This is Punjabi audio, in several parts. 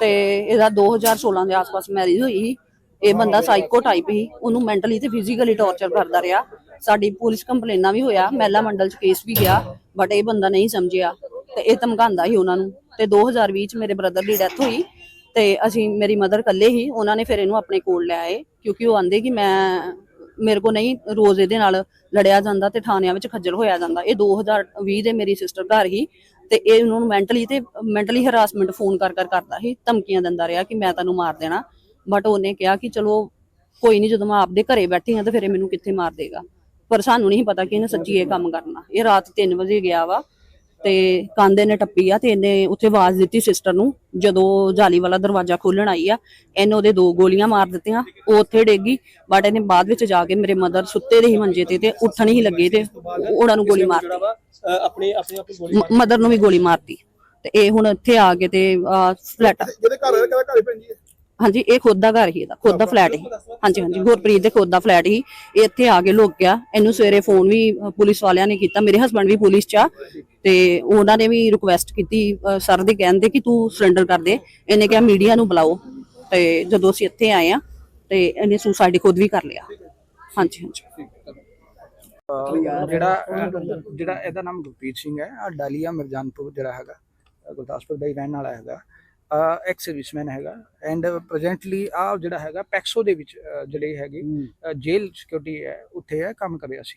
ਤੇ ਇਹਦਾ 2016 ਦੇ ਆਸ-ਪਾਸ ਮੈਰਿਜ ਹੋਈ ਸੀ। ਇਹ ਬੰਦਾ ਸਾਈਕੋ ਟਾਈਪ ਹੀ ਉਹਨੂੰ ਮੈਂਟਲੀ ਤੇ ਫਿਜ਼ੀਕਲੀ ਟੌਰਚਰ ਕਰਦਾ ਰਿਹਾ। ਸਾਡੀ ਪੁਲਿਸ ਕੰਪਲੇਨਾਂ ਵੀ ਹੋਇਆ। ਮਹਿਲਾ ਮੰਡਲ ਚ ਕੇਸ ਵੀ ਗਿਆ। ਬਟ ਇਹ ਬੰਦਾ ਨਹੀਂ ਸਮਝਿਆ। ਤੇ ਇਹ ਧਮਕਾਉਂਦਾ ਸੀ ਉਹਨਾਂ ਨੂੰ। ਤੇ 2020 ਚ ਮੇਰੇ ਬ੍ਰਦਰ ਦੀ ਡੈਥ ਹੋਈ। ਤੇ ਅਸੀਂ ਮੇਰੀ ਮਦਰ ਇਕੱਲੇ ਹੀ ਉਹਨਾਂ ਨੇ ਫਿਰ ਇਹਨੂੰ ਆਪਣੇ ਕੋਲ ਲੈ ਆਏ। ਕਿਉਂਕਿ ਉਹ ਆਂਦੇ ਕਿ ਮੈਂ ਮੇਰੇ ਕੋ ਨਹੀਂ ਰੋਜ਼ ਇਹਦੇ ਨਾਲ ਲੜਿਆ ਜਾਂਦਾ ਤੇ ਥਾਣਿਆਂ ਵਿੱਚ ਖੱਜਲ ਹੋਇਆ ਜਾਂਦਾ। ਇਹ 2020 ਦੇ ਮੇਰੀ ਸਿਸਟਰ ਘਰ ਹੀ ਤੇ ਇਹ ਉਹਨਾਂ ਨੂੰ ਮੈਂਟਲੀ ਤੇ ਮੈਂਟਲੀ ਹਰਾਸਮੈਂਟ ਫੋਨ ਕਰ ਕਰ ਕਰਦਾ ਸੀ, ਧਮਕੀਆਂ ਦਿੰਦਾ ਰਿਹਾ ਕਿ ਮੈਂ ਤੈਨੂੰ ਮਾਰ ਦੇਣਾ। ਬਟ ਉਹਨੇ ਕਿਹਾ ਕਿ ਚਲੋ ਕੋਈ ਨਹੀਂ ਜਦੋਂ ਮੈਂ ਆਪਦੇ ਘਰੇ ਬੈਠੀ ਹਾਂ ਤੇ ਫਿਰ ਇਹ ਮੈਨੂੰ ਕਿੱਥੇ ਮਾਰ ਦੇਗਾ। ਪਰ ਸਾਨੂੰ ਨਹੀਂ ਪਤਾ ਕਿ ਇਹਨੇ ਸੱਚੀ ਇਹ ਕੰਮ ਕਰਨਾ। ਇਹ ਰਾਤ 3 ਵਜੇ ਗਿਆ ਵਾ। ਤੇ ਕਾਂਦੇ ਨੇ ਟੱਪੀ ਆ ਤੇ ਇਹਨੇ ਉੱਥੇ ਆਵਾਜ਼ ਦਿੱਤੀ ਸਿਸਟਰ ਨੂੰ ਜਦੋਂ ਜਾਲੀ ਵਾਲਾ ਦਰਵਾਜ਼ਾ ਖੋਲਣ ਆਈ ਆ ਇਹਨੇ ਉਹਦੇ ਦੋ ਗੋਲੀਆਂ ਮਾਰ ਦਿੱਤੀਆਂ ਉਹ ਉੱਥੇ ਡੇਗੀ ਬਟ ਇਹਨੇ ਬਾਅਦ ਵਿੱਚ ਜਾ ਕੇ ਮੇਰੇ ਮਦਰ ਸੁੱਤੇ ਦੇ ਹੀ ਮੰਜੇ ਤੇ ਤੇ ਉੱਠਣ ਹੀ ਲੱਗੇ ਤੇ ਉਹਨਾਂ ਨੂੰ ਗੋਲੀ ਮਾਰਤੀ। ਵਾ ਆਪਣੀ ਆਪਣੀ ਆਪਣੀ ਗੋਲੀ ਮਦਰ ਨੂੰ ਵੀ ਗੋਲੀ ਮਾਰਤੀ। ਤੇ ਇਹ ਹੁਣ ਇੱਥੇ ਆ ਕੇ ਤੇ ਫਲੈਟ ਜਿਹਦੇ ਘਰ ਹੈ ਕਿਹਦਾ ਘਰ ਪੈਂਦੀ ਹੈ। ਹਾਂਜੀ ਇਹ ਖੁਦ ਦਾ ਘਰ ਹੀ ਇਹਦਾ ਖੁਦ ਦਾ ਫਲੈਟ ਹੀ। ਹਾਂਜੀ ਹਾਂਜੀ ਗੁਰਪ੍ਰੀਤ ਦੇ ਖੁਦ ਦਾ ਫਲੈਟ ਹੀ। ਇਹ ਇੱਥੇ ਆ ਕੇ ਲੁਕ ਗਿਆ। ਇਹਨੂੰ ਸਵੇਰੇ ਫੋਨ ਵੀ ਪੁਲਿਸ ਵਾਲਿਆਂ ਨੇ ਕੀਤਾ। ਮੇਰੇ ਹਸਬੰਡ ਵੀ ਪੁਲਿਸ 'ਚ ਆ। ਤੇ ਉਹਨਾਂ ਨੇ ਵੀ ਰਿਕੁਐਸਟ ਕੀਤੀ ਸਰ ਦੇ ਕਹਿੰਦੇ ਕਿ ਤੂੰ ਸਰੈਂਡਰ ਕਰ ਦੇ। ਇਹਨੇ ਕਿਹਾ ਮੀਡੀਆ ਨੂੰ ਬੁਲਾਓ। ਤੇ ਜਦੋਂ ਅਸੀਂ ਇੱਥੇ ਆਏ ਆ ਤੇ ਇਹਨੇ ਸੁਸਾਈਡ ਖੁਦ ਵੀ ਕਰ ਲਿਆ। ਹਾਂਜੀ ਹਾਂਜੀ। ਜਿਹੜਾ ਜਿਹੜਾ ਇਹਦਾ ਨਾਮ ਗੁਰਪ੍ਰੀਤ ਸਿੰਘ ਹੈ ਆ ਡਾਲੀਆ ਮਿਰਜਾਨਪੁਰ ਜਿਹੜਾ ਹੈਗਾ ਗੁਰਦਾਸਪੁਰ ਦਾ ਹੀ ਰਹਿਣ ਵਾਲਾ ਹੈਗਾ। ਐਕਸ ਸਰਵਿਸਮੈਨ ਹੈਗਾ ਐਂਡ ਪ੍ਰੈਜ਼ੈਂਟਲੀ ਆ ਜਿਹੜਾ ਹੈਗਾ ਪੈਕਸੋ ਦੇ ਵਿੱਚ ਜਿਹੜੀ ਹੈਗੀ ਜੇਲ ਸਿਕਿਉਰਿਟੀ ਹੈ ਉੱਥੇ ਹੈ ਕੰਮ ਕਰ ਰਿਹਾ ਸੀ।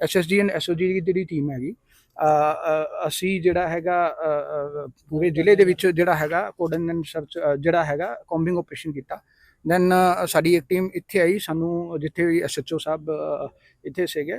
SSG and SOG ਦੀ ਜਿਹੜੀ ਟੀਮ ਹੈਗੀ ਅਸੀਂ ਜਿਹੜਾ ਹੈਗਾ ਪੂਰੇ ਜ਼ਿਲ੍ਹੇ ਦੇ ਵਿੱਚ ਜਿਹੜਾ ਹੈਗਾ ਕੋਡਨ ਐਂਡ ਸਰਚ ਜਿਹੜਾ ਹੈਗਾ ਕੌਂਬਿੰਗ ਆਪਰੇਸ਼ਨ ਕੀਤਾ। ਦੈਨ ਸਾਡੀ ਇੱਕ ਟੀਮ ਇੱਥੇ ਆਈ, ਸਾਨੂੰ ਜਿੱਥੇ ਵੀ ਐਸਐਚਓ ਸਾਹਿਬ ਇੱਥੇ ਸੀਗੇ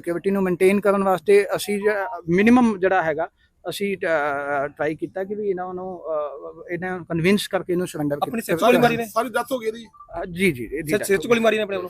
ਸਿਕਿਉਰਿਟੀ ਨੂੰ ਮੇਨਟੇਨ ਕਰਨ ਵਾਸਤੇ ਅਸੀਂ ਮਿਨੀਮਮ ਜਿਹੜਾ ਹੈਗਾ ਅਸੀਂ ਟਰਾਈ ਕੀਤਾ ਕਿ ਵੀ ਇਹਨਾਂ ਨੂੰ ਇਹਨਾਂ ਨੂੰ ਕਨਵਿੰਸ ਕਰਕੇ ਇਹਨੂੰ ਸਰੈਂਡਰ ਆਪਣੀ ਸਿਰ 'ਚ ਗੋਲੀ ਮਾਰੀ ਨੇ? ਸਾਰੀ ਡੈਥ ਹੋ ਗਈ ਇਹਦੀ। ਜੀ ਜੀ ਇਹਦੀ ਸਿਰ ਸਿਰ 'ਚ ਗੋਲੀ ਮਾਰੀ ਨੇ ਆਪਣੇ ਵੱਲੋਂ?